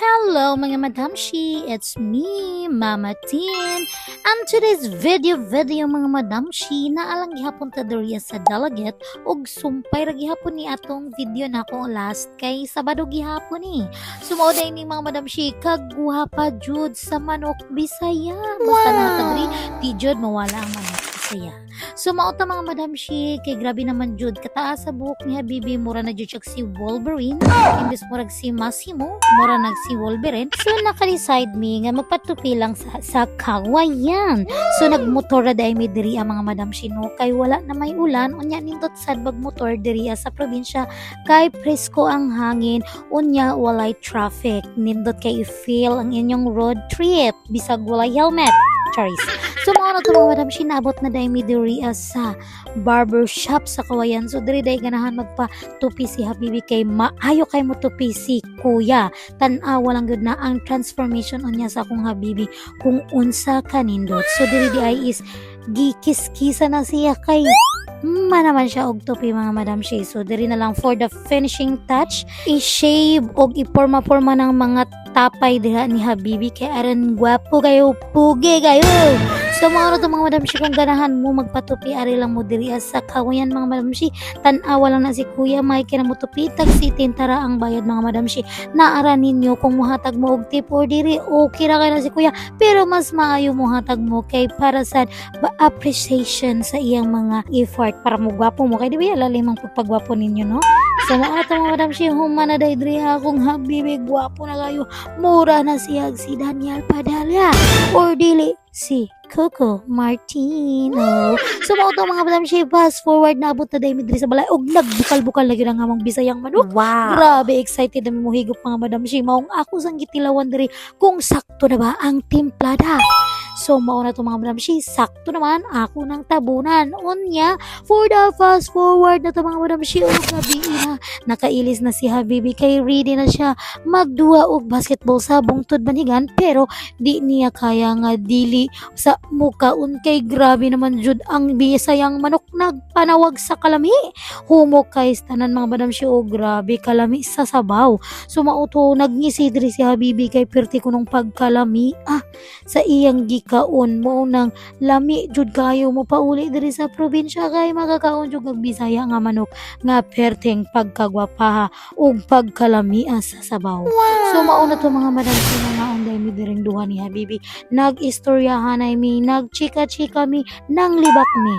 Hello mga madamshi, it's me, Mama Tin. And today's video video mga madamshi na alang gihapon ta diriya sa Dalaget ug sumpay ra gihapon ni atong video nako last kay Sabado gihapon ni. Sumao day ni mga madamshi kagwapa jud sa manok Bisaya. Basta Wow. na di jud mawala ang manok Bisaya. Sumao ta mga madamshi kay grabe naman jud kataas sa buhok ni Habibi. Mura na jud si Wolverine. Imbes murag si Massimo, mura nag si Wolverine. So naka-decide mi nga magpatupi lang sa, sa kawayan. So nagmotor na dahil mi diri ang mga madam Shino kay wala na may ulan. Unya nindot sad magmotor diri sa probinsya. Kay presko ang hangin. Unya walay traffic. Nindot kay feel ang inyong road trip. Bisag walay helmet. Charis. So mga madam sinabot na dahil mi sa barber shop sa kawayan. So diri dahil ganahan magpa tupi si Habibi kay maayo kay mo tupi si Kuya. Tan-awa lang gud na ang transformation unya sa akong Habibi kung unsa kanindot. So diri di ay is gikis-kisa na siya kay ma naman siya og tupi mga madam Shay. So diri na lang for the finishing touch, i-shave og iporma-porma ng mga tapay diha ni Habibi kay aran gwapo kayo, pugi kayo. So mga to mga madam Shay kung ganahan mo magpatupi ari lang mo diri. Sa kawayan mga madam Shay tan-awa lang na si Kuya Mike na mo tupi tag sitin tara ang bayad mga madam Shi naara ninyo kung muhatag mo og tip or diri. Okay ra kay na si Kuya pero mas maayo muhatag mo kay para sa appreciation sa iyang mga effort. Para mo gwapo mo kay di ba lalim ang pagpagwapo ninyo no? So mga to mga madam Shi humana day diri akong habibi gwapo na kayo. Mura na siya si Daniel Padala or dili si Coco Martino. So mga to mga madam Shi fast forward na abot na day mi diri sa balay og nagbukal-bukal lagi ng amang bisayang manok. Wow. Grabe excited na mo higop mga madam Shi maong ako sang gitilawan diri kung sakto na ba ang timplada. So mao na to mga madam Shi sakto naman ako ng tabunan. Unya for the fast forward na to mga madam Shi og gabi na nakailis na si Habibi kay ready na siya magduwa og basketball sa bungtod banigan pero di niya kaya nga dili sa mukaon kay grabe naman jud ang bisayang manok nagpanawag sa kalami. Humok kay tanan mga madam siya oh grabe kalami sa sabaw. Sumauto nagngisi diri si Habibi kay perti ko nung pagkalami. Ah sa iyang gikaon mo nang lami jud kayo mo pauli diri sa probinsya kay makakaon jud kag bisaya nga manok nga perteng pagkagwapaha ug pagkalami ah, sa sabaw so mauna to mga madam sila nga unday mi diring duha ni Habibi nag-istoryahan ay mi nagchika-chika mi nang libak mi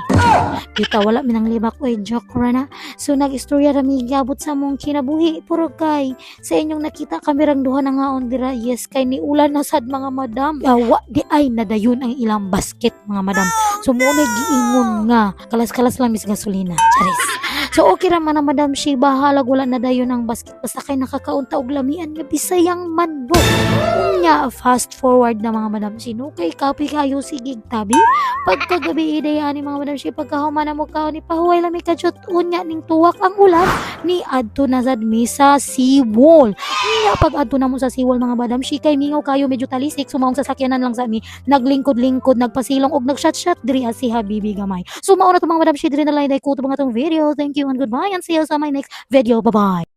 Kita wala mi nang libak oy joke ra na. So nag-istorya ra mi gabot sa mong kinabuhi puro kay sa inyong nakita kamerang duha na nga on dira. Yes kay ni ulan na sad mga madam. Yawa di ay nadayon ang ilang basket mga madam. So mo na giingon nga kalas-kalas lang mis gasolina. Charis. So okay ra man na madam si bahalag wala na dayon ang basket basta kay nakakaunta og lamian nga bisayang manbok. Unya fast forward na mga madam sino. Kay kapi kayo sigig tabi. Pagkagabi ideya ni mga madam siya pagkahuman na mo ka ni pahuway lami ka jud unya ning tuwak ang ulan ni adto na sad mi sa seawall niya pag adto na mo sa seawall mga madam siya kay mingaw kayo medyo talisik sumawong sa sakyanan lang sa mi. Naglingkod-lingkod nagpasilong og nagshot-shot diri si Habibi gamay. So mao na to mga madam siya diri na lang ko to mga tong video. Thank you and goodbye and see you sa my next video. Bye bye